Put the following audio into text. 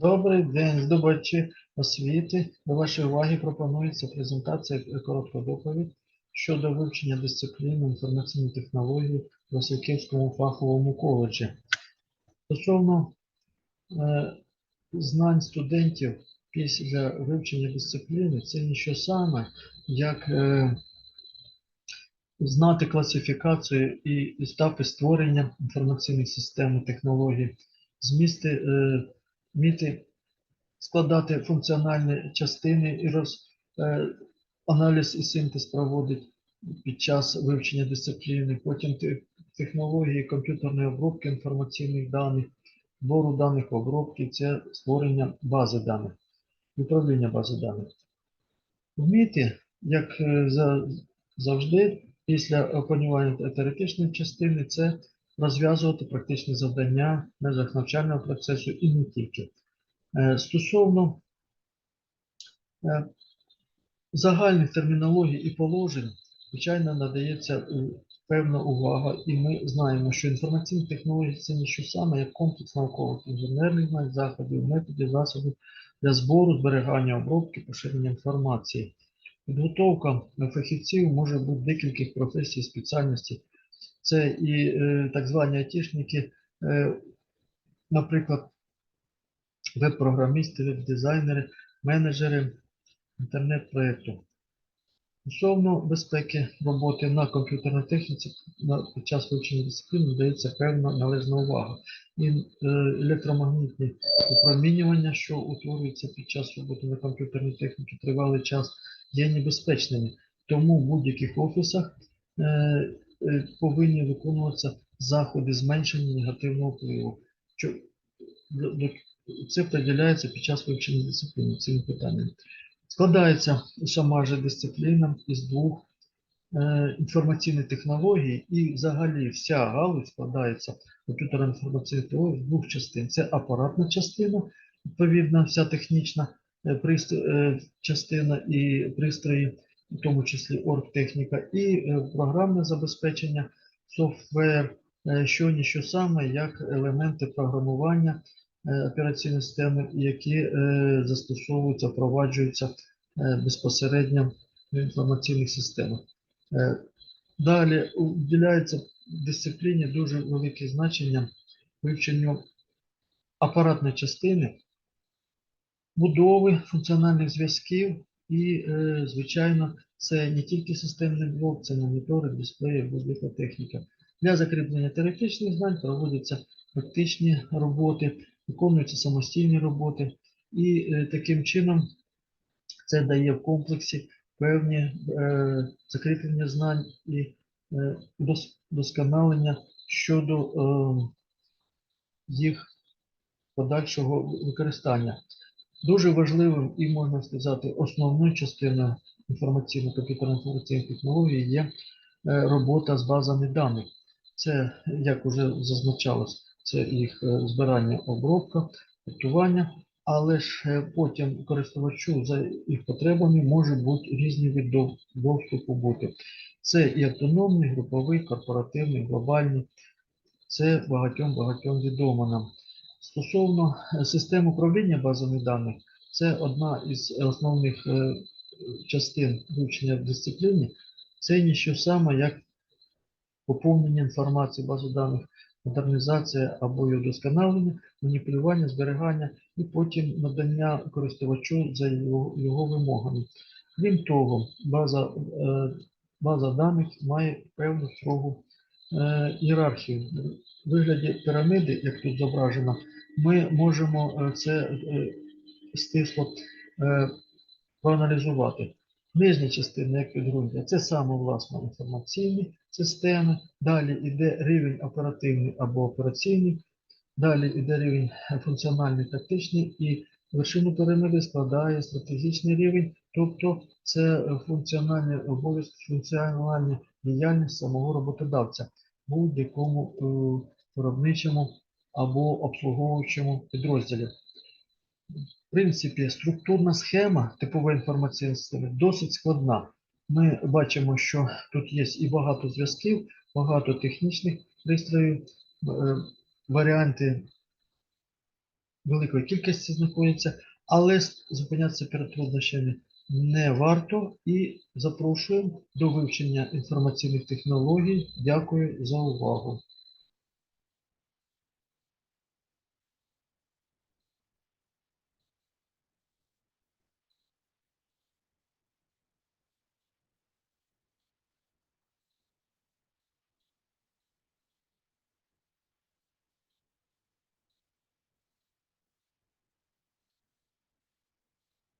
Добрий день, здобувачі освіти. До вашої уваги пропонується презентація е, коротка доповідь щодо вивчення дисципліни інформаційні технології в Васильківському фаховому коледжі. Стосовно е, знань студентів після вивчення дисципліни, це ніщо саме, як е, знати класифікацію і етапи створення інформаційних систем і технологій, змісти е, вміти складати функціональні частини і роз, е, аналіз і синтез проводить під час вивчення дисципліни, потім технології комп'ютерної обробки інформаційних даних, збору даних обробки, це створення бази даних, управління бази даних. Вміти, як е, завжди, після опанування теоретичної частини, це розв'язувати практичні завдання в межах навчального процесу і не тільки. Е, Стосовно е, загальних термінологій і положень, звичайно, надається е, певна увага, і ми знаємо, що інформаційні технології це не що саме, як комплекс наукових інженерних заходів, методів, засобів для збору, зберігання, обробки, поширення інформації. Підготовка фахівців може бути декількох професій, спеціальностей. Це і е, так звані айтішники, е, наприклад, веб-програмісти, веб-дизайнери, менеджери інтернет-проєкту. Стосовно безпеки роботи на комп'ютерній техніці під час вивчення дисципліни дається певна належна увага. І е, електромагнітні випромінювання, що утворюються під час роботи на комп'ютерній техніці тривалий час, є небезпечними. Тому в будь-яких офісах повинні виконуватися заходи зменшення негативного впливу. Це приділяється під час вивчення дисципліни цим питанням. Складається сама же дисципліна із двох е, інформаційних технологій, і взагалі вся галузь складається комп'ютерно-інформаційних технологій з двох частин. Це апаратна частина, відповідно, вся технічна е, е, частина і пристрої, в тому числі оргтехніка, і е, програмне забезпечення, софтвер, е, що ніщо саме, як елементи програмування е, операційної системи, які застосовуються, впроваджуються безпосередньо в інформаційних системах. Далі уділяється дисципліні дуже велике значення вивченню апаратної частини, будови функціональних зв'язків і, е, звичайно, це не тільки системний блок, це монітори, дисплеї, будь-яка техніка. Для закріплення теоретичних знань проводяться практичні роботи, виконуються самостійні роботи, і е, таким чином це дає в комплексі певні е, закріплення знань і е, досконалення щодо їх подальшого використання. Дуже важливим і можна сказати, основною частиною інформаційно-комп'ютерно-інформаційних технологій є е, робота з базами даних. Це, як вже зазначалось, це їх е, збирання, обробка, готування, але ж е, потім користувачу за їх потребами може бути різні до- доступу бути. Це і автономний, груповий, корпоративний, глобальний. Це багатьом-багатьом відомо нам. Стосовно е, систем управління базами даних, це одна із основних е, частин вивчення в дисципліні. Це ніщо саме як поповнення інформації бази даних, модернізація або її удосконалення, маніпулювання, зберігання і потім надання користувачу за його, його вимогами. Крім того, база, е, база даних має певну строгу ієрархію. В вигляді піраміди, як тут зображено, ми можемо е, це е, стисло е, проаналізувати. Нижня частина, як підґрунтя, це саме власне інформаційні системи. Далі йде рівень оперативний або операційний, далі йде рівень функціональний тактичний і вершину піраміди складає стратегічний рівень, тобто це е, функціональні обов'язки, функціональна діяльність самого роботодавця будь-якому е, виробничому або обслуговуючому підрозділі. В принципі, структурна схема типової інформаційної системи досить складна. Ми бачимо, що тут є і багато зв'язків, багато технічних пристроїв, е, варіанти великої кількості знаходяться, але зупинятися перед труднощами не варто і запрошуємо до вивчення інформаційних технологій. Дякую за увагу.